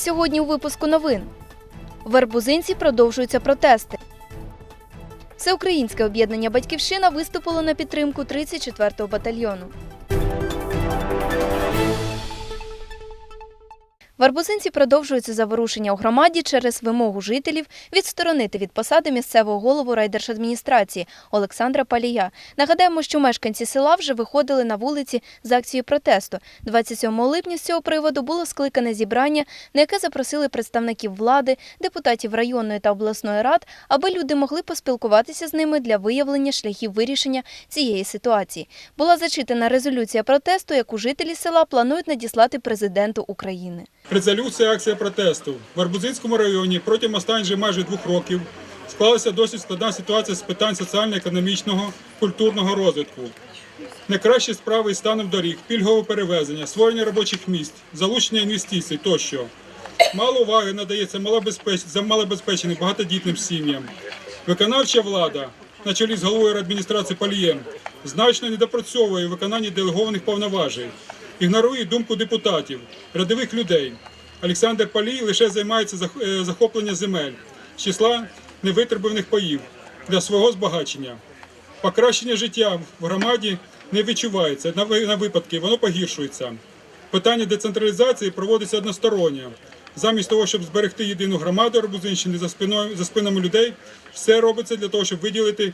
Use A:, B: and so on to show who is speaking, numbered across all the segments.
A: Сьогодні у випуску новин. В Арбузинці продовжуються протести. Всеукраїнське об'єднання Батьківщина виступило на підтримку 34-го батальйону. В Арбузинці продовжуються заворушення у громаді через вимогу жителів відсторонити від посади місцевого голову райдержадміністрації Олександра Палія. Нагадаємо, що мешканці села вже виходили на вулиці з акцією протесту. 27 липня з цього приводу було скликане зібрання, на яке запросили представників влади, депутатів районної та обласної рад, аби люди могли поспілкуватися з ними для виявлення шляхів вирішення цієї ситуації. Була зачитана резолюція протесту, яку жителі села планують надіслати президенту України.
B: Резолюція акція протесту. В Арбузинському районі протягом останніх майже двох років склалася досить складна ситуація з питань соціально-економічного, культурного розвитку. Найкращі справи із станом доріг, пільгове перевезення, створення робочих місць, залучення інвестицій тощо. Мало уваги надається малобезпеч... малобезпеченим багатодітним сім'ям. Виконавча влада на чолі з головою адміністрації Палієм значно недопрацьовує у виконанні делегованих повноважень, ігнорує думку депутатів, рядових людей. Олександр Палій лише займається е, захопленням земель з числа невитребуваних паїв для свого збагачення. Покращення життя в громаді не відчувається на випадки, воно погіршується. Питання децентралізації проводиться односторонньо. Замість того, щоб зберегти єдину громаду Арбузинщини за спиною за спинами людей, все робиться для того, щоб виділити,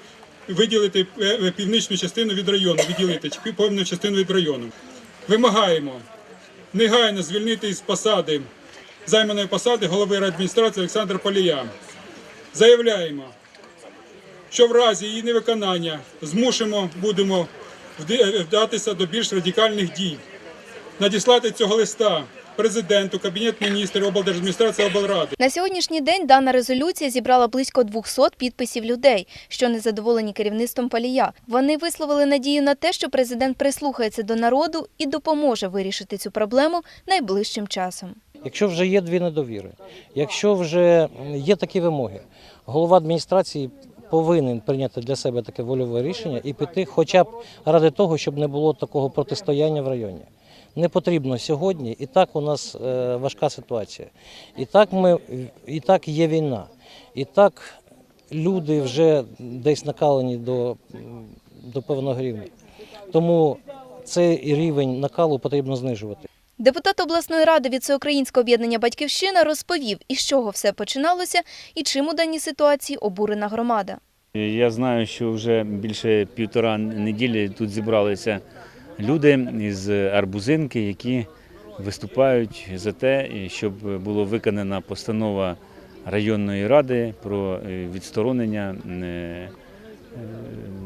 B: виділити е, е, північну частину від району, відділити чи певну частину від району. Вимагаємо негайно звільнити із посади займаної посади голови райадміністрації Олександра Полія. Заявляємо, що в разі її невиконання змушимо будемо вдатися до більш радикальних дій, надіслати цього листа президенту, кабінет міністрів, облдержадміністрації облради.
A: На сьогоднішній день дана резолюція зібрала близько 200 підписів людей, що не задоволені керівництвом Палія. Вони висловили надію на те, що президент прислухається до народу і допоможе вирішити цю проблему найближчим часом.
C: Якщо вже є дві недовіри, якщо вже є такі вимоги, голова адміністрації повинен прийняти для себе таке вольове рішення і піти, хоча б ради того, щоб не було такого протистояння в районі. Не потрібно сьогодні. І так у нас е, важка ситуація. І так ми і так є війна. І так люди вже десь накалені до, до певного рівня. Тому цей рівень накалу потрібно знижувати.
A: Депутат обласної ради від Всеукраїнського об'єднання Батьківщина розповів, із чого все починалося і чим у даній ситуації обурена громада.
D: Я знаю, що вже більше півтора неділі тут зібралися люди із Арбузинки, які виступають за те, щоб була виконана постанова районної ради про е, відсторонення е, е,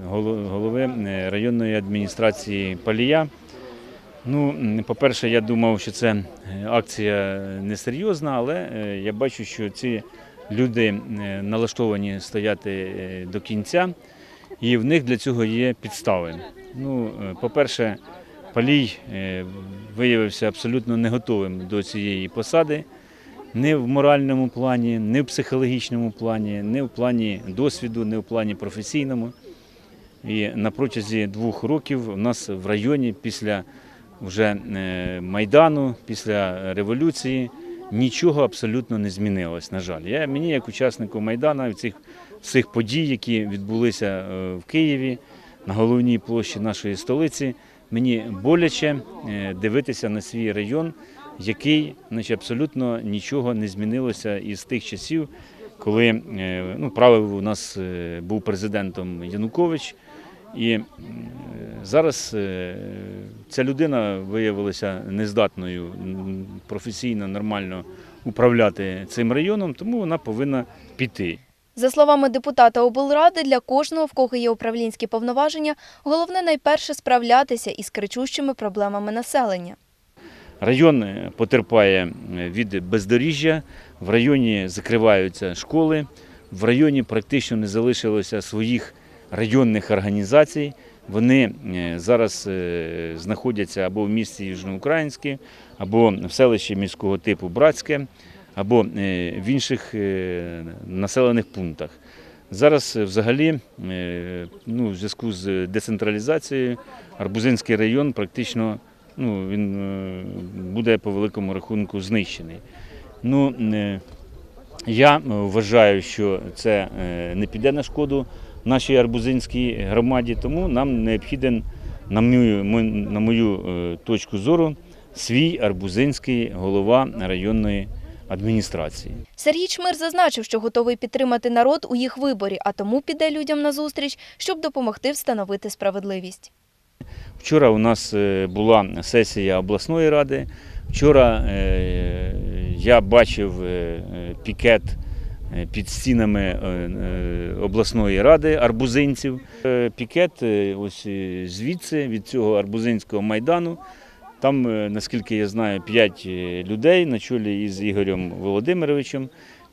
D: голо- голови районної адміністрації Палія. Ну, по-перше, я думав, що це акція несерйозна, але я бачу, що ці люди налаштовані стояти до кінця, і в них для цього є підстави. Ну, е, по-перше, Палій е, виявився абсолютно не готовим до цієї посади. Не в моральному плані, не в психологічному плані, не в плані досвіду, не в плані професійному. І на протязі двох років у нас в районі після вже е, Майдану, після революції нічого абсолютно не змінилось, на жаль. Я, мені, як учаснику Майдану, цих всіх подій, які відбулися е, в Києві на головній площі нашої столиці, мені боляче е, дивитися на свій район, який значить, абсолютно нічого не змінилося із тих часів, коли е, ну, правив у нас був президентом Янукович. І зараз е, ця людина виявилася нездатною професійно, нормально управляти цим районом, тому вона повинна піти.
A: За словами депутата облради, для кожного, в кого є управлінські повноваження, головне найперше справлятися із кричущими проблемами населення.
D: Район е, потерпає е, від бездоріжжя, в районі закриваються школи, в районі практично не залишилося своїх районних організацій. Вони е, зараз е, знаходяться або в місті Южноукраїнське, або в селищі міського типу Братське, або е, в інших населених пунктах. Зараз взагалі, ну, в зв'язку з децентралізацією, Арбузинський район практично ну, він буде по великому рахунку знищений. Ну, я вважаю, що це не піде на шкоду нашій арбузинській громаді, тому нам необхіден, на мою, на мою е, точку зору, свій арбузинський голова районної адміністрації.
A: Сергій Чмир зазначив, що готовий підтримати народ у їх виборі, а тому піде людям на зустріч, щоб допомогти встановити справедливість.
D: Вчора у нас е, була сесія обласної ради. Вчора е, я бачив пікет під стінами е, е, обласної ради арбузинців. Е, Пікет е, ось е, звідси, від цього арбузинського майдану. Там, е, наскільки я знаю, п'ять е, людей на чолі із Ігорем Володимировичем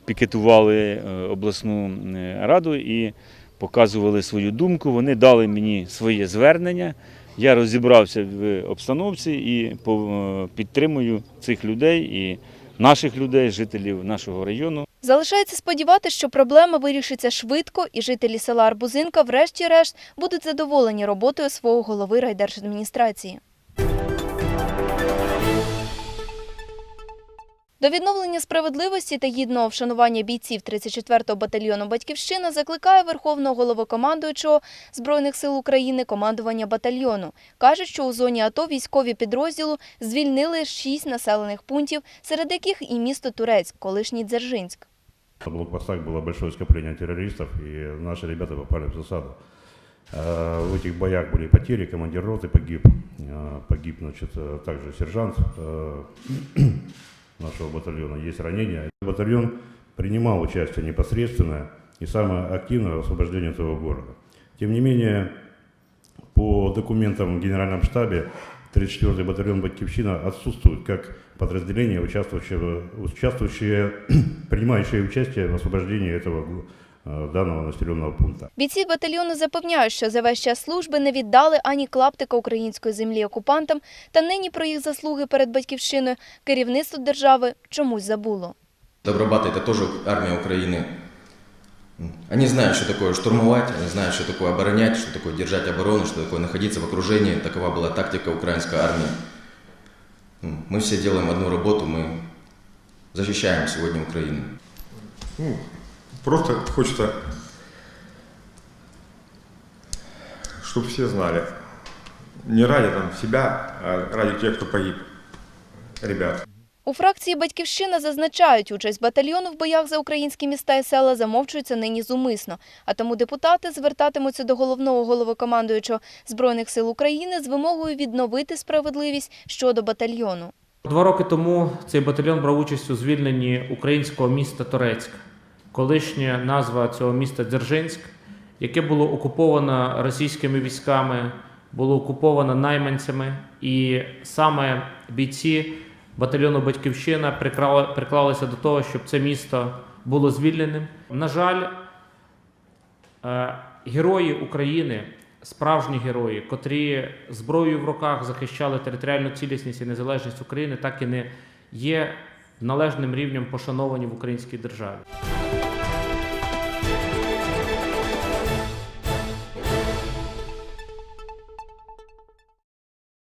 D: пікетували е, обласну е, раду і показували свою думку. Вони дали мені своє звернення. Я розібрався в обстановці і е, підтримую цих людей і наших людей, жителів нашого району.
A: Залишається сподіватися, що проблема вирішиться швидко, і жителі села Арбузинка, врешті-решт, будуть задоволені роботою свого голови райдержадміністрації. До відновлення справедливості та гідного вшанування бійців 34-го батальйону «Батьківщина» закликає Верховного головокомандуючого Збройних сил України командування батальйону. Кажуть, що у зоні АТО військові підрозділу звільнили шість населених пунктів, серед яких і місто Турецьк, колишній Дзержинськ.
E: На блокпостах было большое скопление террористов, и наши ребята попали в засаду. Э, В этих боях были потери, командир роты погиб, э, погиб, значит, э, также сержант нашего батальона, есть ранения. Батальон принимал участие непосредственно и самое активное в освобождении этого города. Тем не менее, по документам в Генеральном штабе 34-й батальон «Батькивщина» отсутствует как подразделение, участвующее, в- участвующее принимающее участие в освобождении этого э, данного населенного пункта.
A: Бійці батальйону запевняють, що за весь час служби не віддали ані клаптика української землі окупантам, та нині про їх заслуги перед батьківщиною керівництво держави чомусь забуло.
F: Добробаты – это тоже армия Украины. Они знают, что такое штурмовать, они знают, что такое оборонять, что такое держать оборону, что такое находиться в окружении. Такова была тактика украинской армии. М. Мы все делаем одну работу, мы защищаем сегодня Украину.
G: Ну, просто хочется, чтобы все знали. Не ради там себя, а ради тех, кто погиб. Ребят.
A: У фракції «Батьківщина» зазначають, участь батальйону в боях за українські міста і села замовчується нині зумисно. А тому депутати звертатимуться до головного головокомандуючого Збройних сил України з вимогою відновити справедливість щодо батальйону.
H: Два роки тому цей батальйон брав участь у звільненні українського міста Торецьк, колишня назва цього міста Дзержинськ, яке було окуповано російськими військами, було окуповано найманцями, і саме бійці батальйону Батьківщина прикрала приклалися до того, щоб це місто було звільненим. На жаль, Е, Герої України, справжні герої, котрі зброєю в руках захищали територіальну цілісність і незалежність України, так і не є належним рівнем пошановані в українській державі.